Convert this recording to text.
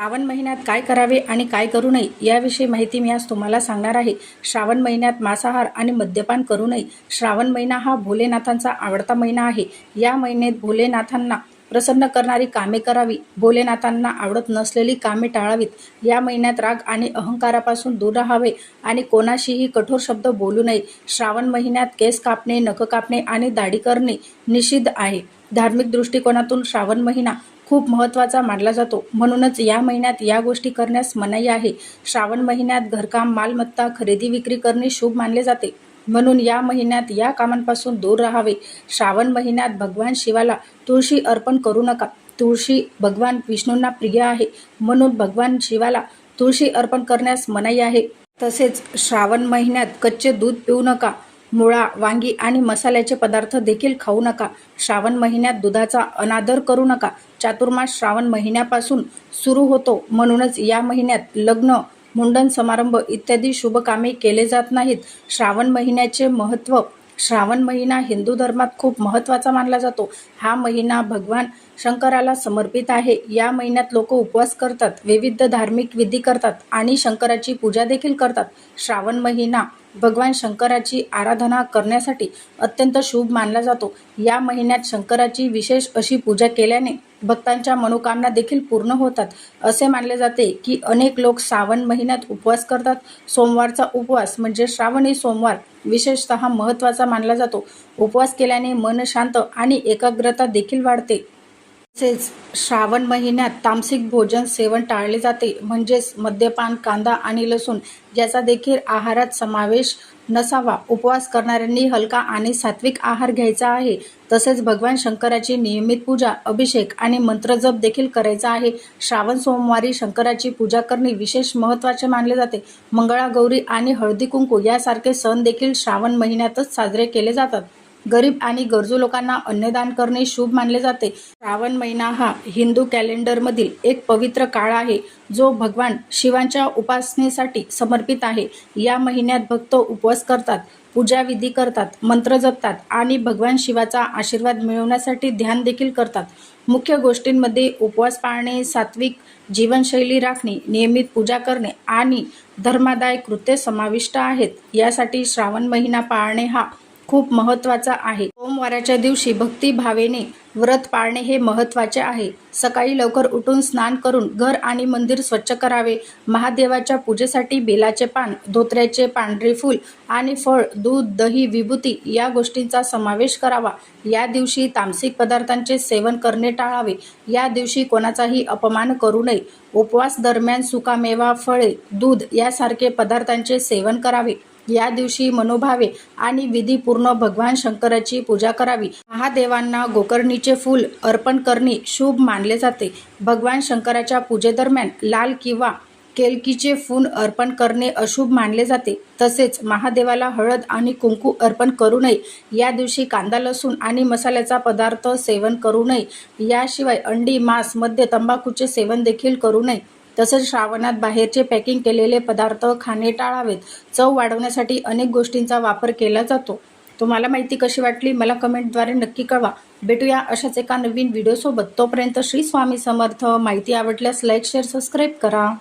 श्रावण महिन्यात काय करावे आणि काय करू नये याविषयी माहिती मी आज तुम्हाला सांगणार आहे. श्रावण महिन्यात मांसाहार आणि मद्यपान करू नये. श्रावण महिना हा भोलेनाथांचा आवडता महिना आहे. या महिन्यात भोलेनाथांना प्रसन्न करणारी कामे करावी. भोलेनाथांना आवडत नसलेली कामे टाळावीत. या महिन्यात राग आणि अहंकारापासून दूर राहावे आणि कोणाशीही कठोर शब्द बोलू नये. श्रावण महिन्यात केस कापणे नख कापणे आणि दाढी करणे निषिद्ध आहे. धार्मिक दृष्टिकोनातून श्रावण महिना खूप महत्त्वाचा मानला जातो. म्हणूनच या महिन्यात या गोष्टी करण्यास मनाई आहे. श्रावण महिन्यात घरकाम मालमत्ता खरेदी विक्री करणे शुभ मानले जाते. म्हणून या महिन्यात या कामांपासून दूर राहावे. श्रावण महिन्यात भगवान शिवाला तुळशी अर्पण करू नका. तुळशी भगवान विष्णूंना प्रिय आहे. म्हणून भगवान शिवाला तुळशी अर्पण करण्यास मनाई आहे. तसेच श्रावण महिन्यात कच्चे दूध पिऊ नका. मुळा वांगी आणि मसाल्याचे पदार्थ देखील खाऊ नका. श्रावण महिन्यात दुधाचा अनादर करू नका. चातुर्मास श्रावण महिन्यापासून सुरू होतो. म्हणूनच या महिन्यात लग्न मुंडन समारंभ इत्यादी शुभ कामे केले जात नाहीत. श्रावण महिन्याचे महत्त्व श्रावण महिना हिंदू धर्मात खूप महत्त्वाचा मानला जातो. हा महिना भगवान शंकराला समर्पित आहे. या महिन्यात लोक उपवास करतात विविध धार्मिक विधी करतात आणि शंकराची पूजा देखील करतात. श्रावण महिना भगवान शंकराची आराधना करण्यासाठी अत्यंत शुभ मानला जातो. या महिन्यात शंकराची विशेष अशी पूजा केल्याने भक्तांच्या मनोकामना देखील पूर्ण होतात. असे मानले जाते की अनेक लोक श्रावण महिन्यात उपवास करतात. सोमवारचा उपवास म्हणजे श्रावणी सोमवार विशेषतः महत्त्वाचा मानला जातो. उपवास केल्याने मन शांत आणि एकाग्रता देखील वाढते. तसेच श्रावण महिन्यात तामसिक भोजन सेवन टाळले जाते. म्हणजेच मद्यपान कांदा आणि लसूण याचा देखील आहारात समावेश नसावा. उपवास करणाऱ्यांनी हलका आणि सात्विक आहार घ्यायचा आहे. तसेच भगवान शंकराची नियमित पूजा अभिषेक आणि मंत्रजप देखील करायचा आहे. श्रावण सोमवारी शंकराची पूजा करणे विशेष महत्त्वाचे मानले जाते. मंगळागौरी आणि हळदी कुंकू यासारखे सण देखील श्रावण महिन्यातच साजरे केले जातात. गरीब आणि गरजू लोकांना अन्नदान करणे शुभ मानले जाते. श्रावण महिना हा हिंदू कॅलेंडरमधील एक पवित्र काळ आहे जो भगवान शिवांच्या उपासनेसाठी समर्पित आहे. या महिन्यात भक्त उपवास करतात पूजाविधी करतात मंत्र जपतात आणि भगवान शिवाचा आशीर्वाद मिळवण्यासाठी ध्यान देखील करतात. मुख्य गोष्टींमध्ये उपवास पाळणे सात्विक जीवनशैली राखणे नियमित पूजा करणे आणि धर्मादाय कृत्य समाविष्ट आहेत. यासाठी श्रावण महिना पाळणे हा खूप महत्त्वाचा आहे. सोमवाराच्या दिवशी भक्तिभावेने व्रत पाळणे हे महत्त्वाचे आहे. सकाळी लवकर उठून स्नान करून घर आणि मंदिर स्वच्छ करावे. महादेवाच्या पूजेसाठी बेलाचे पान धोत्र्याचे पांढरे फूल आणि फळ दूध दही विभूती या गोष्टींचा समावेश करावा. या दिवशी तामसिक पदार्थांचे सेवन करणे टाळावे. या दिवशी कोणाचाही अपमान करू नये. उपवास दरम्यान सुकामेवा फळे दूध यासारखे पदार्थांचे सेवन करावे. या दिवशी मनोभावे आणि विधीपूर्ण भगवान शंकराची पूजा करावी. महादेवांना गोकर्णीचे फूल अर्पण करणे शुभ मानले जाते. भगवान शंकराच्या पूजेदरम्यान लाल किंवा केलकीचे फूल अर्पण करणे अशुभ मानले जाते. तसेच महादेवाला हळद आणि कुंकू अर्पण करू नये. या दिवशी कांदा लसूण आणि मसाल्याचा पदार्थ सेवन करू नये. याशिवाय अंडी मांस मद्य तंबाखूचे सेवन देखील करू नये. तसंच श्रावणात बाहेरचे पॅकिंग केलेले पदार्थ खाणे टाळावेत. चव वाढवण्यासाठी अनेक गोष्टींचा वापर केला जातो. तुम्हाला माहिती कशी वाटली? मला कमेंटद्वारे नक्की कळवा. भेटूया अशाच एका नवीन व्हिडिओसोबत. तोपर्यंत श्री स्वामी समर्थ. माहिती आवडल्यास लाईक शेअर सबस्क्राईब करा.